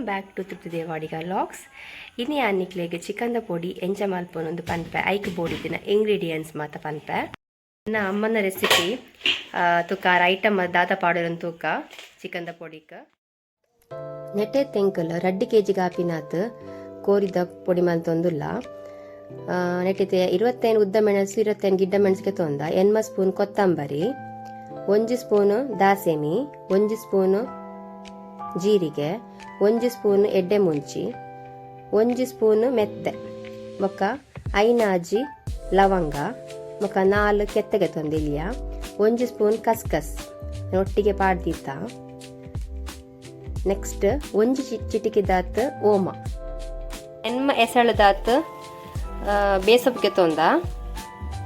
Back to ತೃಪ್ತಿ Devadiga logs ಇನಿ ಅನ್ನಿಕ್ಲೆಗೆ ಚಿಕನ್ದ ಪೊಡಿ ಎಂಚ ಮಲ್ಪೊನೊಂದು ಪನ್ಪೆ ಐಕ್ ಬೋಡಿದಿನ ಇಂಗ್ರೀಡಿಯೆಂಟ್ಸ್ ಮಾತ ಪನ್ಪೆ ನನ್ನ ಅಮ್ಮನ ರೆಸಿಪಿ ತುಕ ಐಟಮ್ ದಾತ ಪಾಡೋರನ್ ತೂಕ ಚಿಕನ್ದ ಪೊಡಿಕ ನೆಟ್ಟೆ ತೆಂಕಲ್ ರಡ್ಡಿ ಕೆ ಜಿ ಗಾಪಿನಾತ್ ಕೋರಿದ ಪೊಡಿ ಮಲ್ತೊಂದುಲ್ಲ ನೆಟ್ಟಿತೆ ಇರುವತ್ತೇನು ಉದ್ದ ಮೆಣಸು ಇರುವತ್ತೇನು ಗಿಡ್ಡ ಮೆಣಸಿಗೆ ತೊಂದ ಎನ್ಮ ಸ್ಪೂನ್ ಕೊತ್ತಂಬರಿ ಒಂಜಿ ಸ್ಪೂನ್ ದಾಸೇಮಿ ಒಂಜಿ ಸ್ಪೂನು ಜೀರಿಗೆ ಒಂಜಿ ಸ್ಪೂನ್ ಎಡ್ಡೆ ಮುಂಚಿ ಒಂಜಿ ಸ್ಪೂನ್ ಮೆತ್ತೆ ಬೊಕ್ಕ ಐನಾಜಿ ಲವಂಗ ಬೊಕ್ಕ ನಾಲ್ ಕೆತ್ತಗೆ ತೊಂದಿಲ್ಯ ಒಂಜಿ ಸ್ಪೂನ್ ಕಸ್ಕಸ್ ಒಟ್ಟಿಗೆ ಪಾಡ್ದಿತ್ತ. ನೆಕ್ಸ್ಟ್ ಒಂಜಿ ಚಿ ಚಿಟಿಕಿದಾತ್ ಓಮ. ಎನ್ಮ ಎಸಳದಾತ್ ಬೇಸಪ್ಗೆ ತೊಂದ.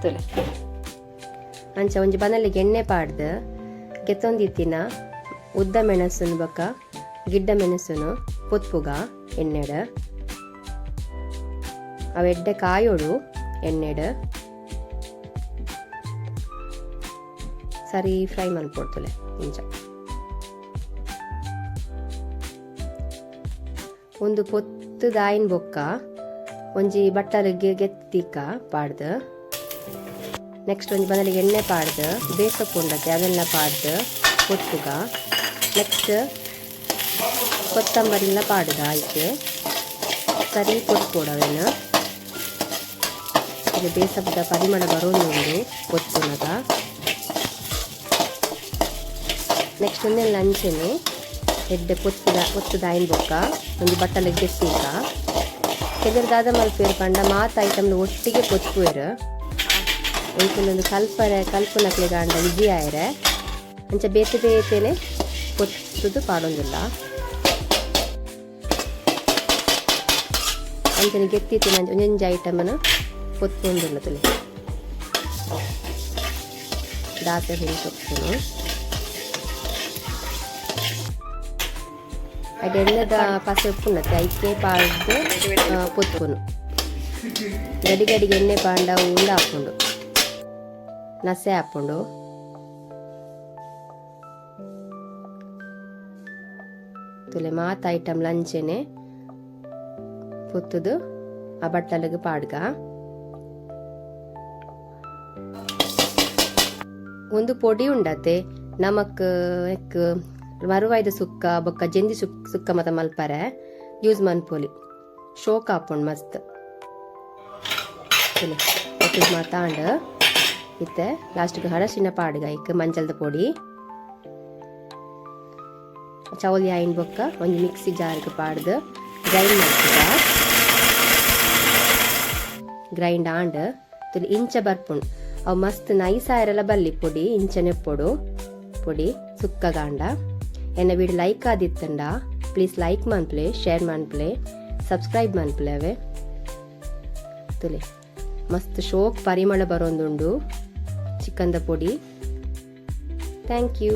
ತುಲೆ. ಅಂಚ ಒಂಜಿ ಬನಲಿಗೆ ಎಣ್ಣೆ ಪಾಡ್ದು ಗೆತ್ತೊಂದಿತ್ತಿನ ಉದ್ದ ಮೆಣಸನ್ನು ಬೊಕ್ಕ ಗಿಡ್ಡ ಮೆಣಸನ್ನು ಪೊತ್ಪುಗ, ಎಣ್ಣೆಡ. ಅವೆಡ್ಡೆ ಕಾಯೋಡು, ಎಣ್ಣೆಡ. ಸರಿ, ಫ್ರೈ ಮಲ್ಪೊಡ್ತುಲೆ ಇಂಚ ಒಂದು ಪೊತ್ತು ದಾಯಿನ ಬೊಕ್ಕ, ಒಂಜಿ ಬಟ್ಟಲಿಗೆ ಗೆತ್ತಿಕ ಪಾಡ್ದು. ನೆಕ್ಸ್ಟ್ ಒಂಜಿ ಬದಲಿಗೆ ಎಣ್ಣೆ ಪಾಡ್ದು ಬೇಸಪ್ಪು ಉಂಡತೆ ಅದೆಲ್ಲ ಪಾಡ್ದು ಪೊತ್ತುಗ ನೆಕ್ಸ್ಟ್ ಕೊತ್ತಂಬರಿನ ಪಾಡ್ದು ಆಯ್ಕೆ ಸರಿ ಕೊಟ್ಕೊಡವೇನ ಇದು ಬೇಸಪ್ಪದ ಪರಿಮಳ ಬರೋದು ಪೊತ್ತುನಗ ನೆಕ್ಸ್ಟ್ ಒಂದೆಲ್ಲ ಅಂಚೆನೆ ಎಡ್ಡೆ ಪೊತ್ತುದ ಪೊತ್ತುದ ಆಯಿಲ್ ಬೊಕ್ಕ ಒಂದು ಬಟ್ಟಲೆ ಗೆಟ್ಟಿಕ ಕೆದರ್ದಾದ ಮಲ್ಪೇರು ಪಂಡ ಮಾತ ಐಟಮ್ನ ಒಟ್ಟಿಗೆ ಪೊತ್ತುವೇರು ಒಂದೊಂದು ಕಲ್ಪನೆ ಕಲ್ಪನಕ್ಲೆ ಗಾಂಡ ವಿಜಯ ಆಯ್ರೆ ಅಂಚ ಬೇತೆ ಬೇತೆನೆ ಪೊತ್ತುದು ಪಾಡೊಂದಿಲ್ಲ ಅಂಚನೆ ಗೆತ್ತಿತ್ತಿನ ಒಂಜೊಂಜಿ ಐಟಮನ ಪೊತ್ತೊಂದಿಲ್ಲ ತುಲೆ. ದಾಸೆ ಹುಳಿ ಸೊಪ್ಪುನು. ಅದೆಲ್ಲದ ಪಸೆ ಉಪ್ಪುನತ್ತೆ ಐಕೆ ಪಾಡ್ದು ಪೊತ್ಕೊನು ಗಡಿ ಎಣ್ಣೆ ಪಾಂಡ ಉಂಡ ಹಾಕೊಂಡು. ನಸೆ ಹಾಕೊಂಡು. ತುಲೆ ಮಾತ ಐಟಮ್ ಲಂಚೆನೆ పుత్తుదు ಆ బట్టలకు ಪಾಡ್ಗ ಒಂದು ಪೊಡಿ ಉಂಡತೆ ನಮಕ್ ಎಕ್ ಮರುವಾಯ್ದ ಸುಕ್ಕ ಬೊಕ್ಕ ಜೆಂದಿ ಸುಕ್ ಸುಕ್ಕ ಮತ ಮಲ್ಪರೆ ಯೂಸ್ ಮನ್ಪೊಲಿ ಶೋಕ ಹಾಪುಂಡು ಮಸ್ತ್ ಮಾತಾಂಡ್ ಇತ್ತೆ ಲಾಸ್ಟ್ಗೆ ಹರಶಿನ ಪಾಡ್ಗ ಇಕ್ ಮಂಜಲ್ದ ಪೊಡಿ ಚೌಲಿ ಐನ್ ಬೊಕ್ಕ ಒಂದು ಮಿಕ್ಸಿ ಜಾರ್ಗೆ ಪಾಡ್ದು ಗ್ರೈಂಡ್ ಮಾಡ್ತಿದ್ದ ಗ್ರೈಂಡ್ ಆಂಡ್ ತುಲಿ ಇಂಚ ಬರ್ಪುಂಡು ಅವು ಮಸ್ತ್ ನೈಸ್ ಆಯ್ರಲ್ಲ ಬಲ್ಲಿ ಪುಡಿ, ಇಂಚನೆ ಪೊಡು ಸುಕ್ಕ ಸುಕ್ಕಗಾಂಡ ಎನ್ನ ವೀಡ್ ಲೈಕ್ ಆದಿತ್ತಂಡ ಪ್ಲೀಸ್ ಲೈಕ್ ಮನ್ಪ್ಲೆ ಶೇರ್ ಮನ್ಪ್ಲೆ ಸಬ್ಸ್ಕ್ರೈಬ್ ಮನ್ಪ್ಲೆ ಅವೆ. ತುಲಿ, ಮಸ್ತ್ ಶೋಕ್ ಪರಿಮಳ ಬರೋಂದುಂಡು ಚಿಕನ್ದ ಪುಡಿ. Thank you